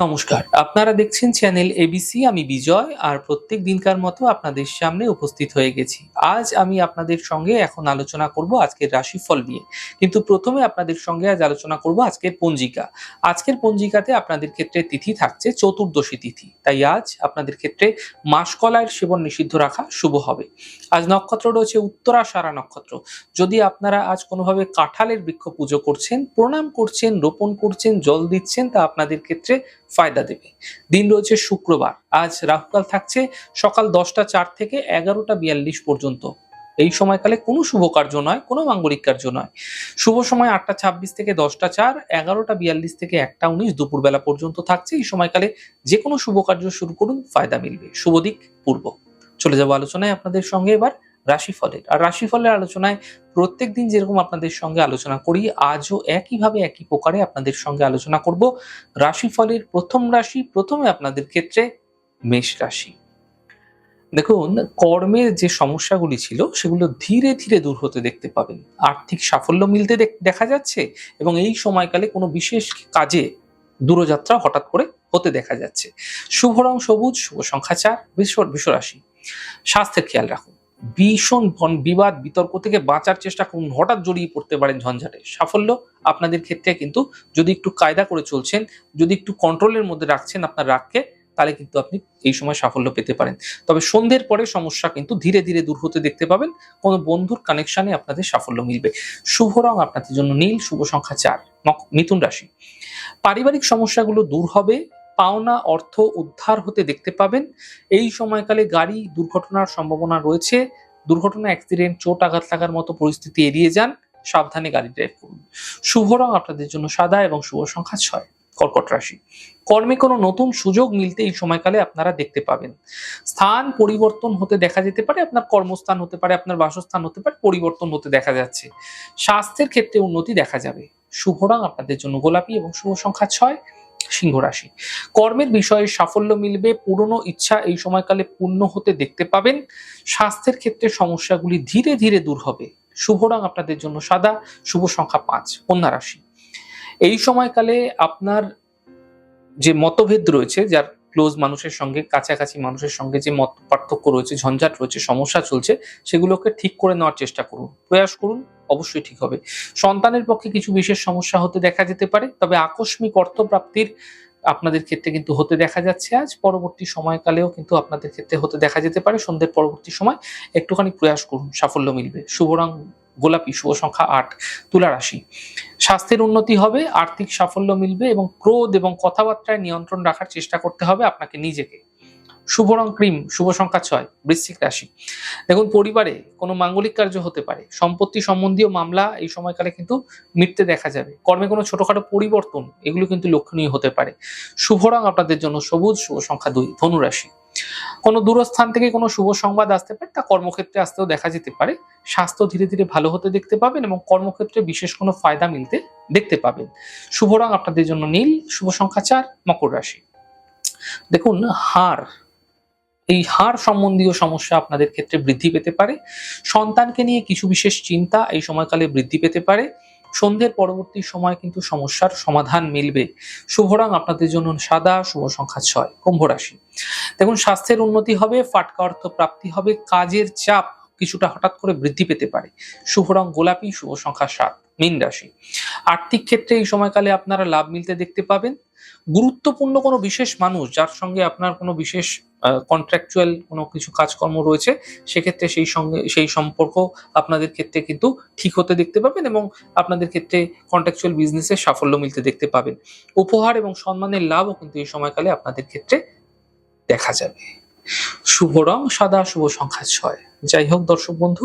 নমস্কার। আপনারা দেখছেন চ্যানেল এবিসি আমি বিজয়, আর প্রত্যেক দিনকার মতো আপনাদের সামনে উপস্থিত হয়ে গেছি। আজ আমি আপনাদের সঙ্গে এখন আলোচনা করব আজকের রাশিফল নিয়ে। কিন্তু প্রথমে আপনাদের সঙ্গে আজ আলোচনা করব আজকের পঞ্জিকা। আজকের পঞ্জিকাতে আপনাদের ক্ষেত্রে তিথি থাকছে চতুর্দশী তিথি। তাই আজ আপনাদের ক্ষেত্রে মাসকলাইয়ের সেবন নিষিদ্ধ রাখা শুভ হবে। আজ নক্ষত্র রয়েছে উত্তরাষাঢ়া নক্ষত্র। যদি আপনারা আজ কোনোভাবে কাঁঠালের বৃক্ষ পুজো করছেন, প্রণাম করছেন, রোপণ করছেন, জল দিচ্ছেন, তা আপনাদের ক্ষেত্রে ফায়দা দেবে। দিন রয়েছে শুক্রবার। আজ রাহুকাল থাকছে সকাল দশটা চার থেকে এগারোটা বিয়াল্লিশ পর্যন্ত। এই সময়কালে কোনো শুভ কার্য নয়, কোনো মাঙ্গলিক কার্য নয়। শুভ সময় আটটা ছাব্বিশ থেকে দশটা চার, এগারোটা বিয়াল্লিশ থেকে একটা উনিশ দুপুরবেলা পর্যন্ত থাকছে। এই সময়কালে যে কোনো শুভ কার্য শুরু করুন, ফায়দা মিলবে। শুভ দিক, পূর্ব। চলে যাব আলোচনায় আপনাদের সঙ্গে এবার। রাশিফলের। আর রাশিফলের আলোচনায় প্রত্যেক দিন যেরকম আপনাদের সঙ্গে আলোচনা করি, আজও একইভাবে একই প্রকারে আপনাদের সঙ্গে আলোচনা করব। রাশিফলের প্রথম রাশি, প্রথমে আপনাদের ক্ষেত্রে মেষ রাশি। দেখুন, কর্মের যে সমস্যাগুলি ছিল, সেগুলো ধীরে ধীরে দূর হতে দেখতে পাবেন। আর্থিক সাফল্য মিলতে দেখা যাচ্ছে এবং এই সময়কালে কোনো বিশেষ কাজে দূরযাত্রা হঠাৎ করে হতে দেখা যাচ্ছে। শুভ রং সবুজ, শুভ সংখ্যা চার বিশ্ব রাশি স্বাস্থ্যের খেয়াল রাখুন। ভীষণ বিবাদ, বিতর্ক থেকে বাঁচার চেষ্টা করুন। হঠাৎ জড়িয়ে পড়তে পারেন ঝঞ্ঝাটে। সাফল্য আপনাদের ক্ষেত্রে কিন্তু যদি একটু কায়দা করে চলছেন, যদি একটু কন্ট্রোলের মধ্যে রাখছেন আপনার রাগকে, তাহলে কিন্তু আপনি এই সময় সাফল্য পেতে পারেন। তবে সন্ধ্যের পরে সমস্যা কিন্তু ধীরে ধীরে দূর হতে দেখতে পাবেন। কোনো বন্ধুর কানেকশানে আপনাদের সাফল্য মিলবে। শুভ রং আপনাদের জন্য নীল, শুভ সংখ্যা চার। মিথুন রাশি। পারিবারিক সমস্যাগুলো দূর হবে। পাওনা অর্থ উদ্ধার হতে দেখতে পাবেন। এই সময়কালে গাড়ি দুর্ঘটনার সম্ভাবনা রয়েছে। দুর্ঘটনা, অ্যাক্সিডেন্ট, চোট, আঘাত লাগার মতো পরিস্থিতি এড়িয়ে যান। সাবধানে গাড়ি ড্রাইভ করুন। শুভ রং আপনাদের জন্য সাদা এবং শুভ সংখ্যা ছয়। কর্কট রাশি। কর্মে কোনো নতুন সুযোগ মিলতে এই সময়কালে আপনারা দেখতে পাবেন। স্থান পরিবর্তন হতে দেখা যেতে পারে, আপনার কর্মস্থান হতে পারে, আপনার বাসস্থান হতে পারে, পরিবর্তন হতে দেখা যাচ্ছে। স্বাস্থ্যের ক্ষেত্রে উন্নতি দেখা যাবে। শুভ রং আপনাদের জন্য গোলাপি এবং শুভ সংখ্যা ছয়। সিংহ রাশি। কর্মের বিষয়ে সাফল্য মিলবে, পুরনো ইচ্ছা এই সময়কালে পূর্ণ হতে দেখতে পাবেন। স্বাস্থ্যের ক্ষেত্রে সমস্যাগুলি ধীরে ধীরে দূর হবে। শুভ রং আপনাদের জন্য সাদা, শুভ সংখ্যা পাঁচ, কন্যা রাশি। এই সময়কালে আপনার যে মতভেদ রয়েছে, যার ক্লোজ মানুষের সঙ্গে, কাছাকাছি মানুষের সঙ্গে যে মত পার্থক্য রয়েছে, ঝঞ্ঝাট রয়েছে, সমস্যা চলছে, সেগুলোকে ঠিক করে নেওয়ার চেষ্টা করুন। প্রয়াস করুন অবশ্যই ঠিক হবে। সন্তানের পক্ষে কিছু বিশেষ সমস্যা হতে দেখা যেতে পারে, তবে আকস্মিক অর্থপ্রাপ্তির আপনাদের ক্ষেত্রে কিন্তু হতে দেখা যাচ্ছে আজ। পরবর্তী সময়কালেও কিন্তু আপনাদের ক্ষেত্রে হতে দেখা যেতে পারে। সন্ধ্যের পরবর্তী সময় একটুখানি প্রয়াস করুন, সাফল্য মিলবে। শুভ রং, গোলাপি, শুভ সংখ্যা আট, তুলা রাশি। স্বাস্থ্যের উন্নতি হবে, আর্থিক সাফল্য মিলবে এবং ক্রোধ এবং কথাবার্তায় নিয়ন্ত্রণ রাখার চেষ্টা করতে হবে আপনাকে নিজেকে। শুভ রং ক্রিম, শুভ সংখ্যা ছয়, বৃশ্চিক রাশি। দেখুন, পরিবারে কোনো মাঙ্গলিক কার্য হতে পারে। সম্পত্তি সম্বন্ধীয় মামলা এই সময়কালে কিন্তু মিটতে দেখা যাবে। কর্মে কোনো ছোটখাটো পরিবর্তন, এগুলো কিন্তু লক্ষণীয় হতে পারে। শুভ রং আপনাদের জন্য সবুজ, শুভ সংখ্যা দুই ধনুরাশি কোনো দূরস্থান থেকে কোনো শুভ সংবাদ আসতে পারে, তা কর্মক্ষেত্রে আসতেও দেখা যেতে পারে। স্বাস্থ্য ধীরে ধীরে ভালো হতে দেখতে পাবেন এবং কর্মক্ষেত্রে বিশেষ কোনো ফায়দা মিলতে দেখতে পাবেন। শুভ রং আপনাদের জন্য নীল, শুভ সংখ্যা চার, মকর রাশি। দেখুন হাড় এই হাড় সম্বন্ধীয় সমস্যা আপনাদের ক্ষেত্রে বৃদ্ধি পেতে পারে। সন্তানকে নিয়ে কিছু বিশেষ চিন্তা এই সময়কালে বৃদ্ধি পেতে পারে। সন্ধ্যের পরবর্তী সময় কিন্তু সমস্যার সমাধান মিলবে। শুভ রং আপনাদের জন্য সাদা, শুভ সংখ্যা ছয়, কুম্ভ রাশি। দেখুন, স্বাস্থ্যের উন্নতি হবে, ফাটকা অর্থ প্রাপ্তি হবে, কাজের চাপ কিছুটা হঠাৎ করে বৃদ্ধি পেতে পারে। শুভ রং গোলাপি, শুভ সংখ্যা সাত, মীন রাশি। আর্থিক ক্ষেত্রে এই সময়কালে আপনারা লাভ মিলতে দেখতে পাবেন। গুরুত্বপূর্ণ কোনো বিশেষ মানুষ যার সঙ্গে আপনার কোনো বিশেষ কন্ট্রাকচুয়াল কোনো কিছু কাজকর্ম রয়েছে, সেক্ষেত্রে সেই সঙ্গে, সেই সম্পর্ক আপনাদের ক্ষেত্রে কিন্তু ঠিক হতে দেখতে পাবেন এবং আপনাদের ক্ষেত্রে কন্ট্রাকচুয়াল বিজনেসে সাফল্য মিলতে দেখতে পাবেন। উপহার এবং সম্মানের লাভও কিন্তু এই সময়কালে আপনাদের ক্ষেত্রে দেখা যাবে। শুভ রং সাদা শুভ সংখ্যা ছয়। যাই হোক দর্শক বন্ধু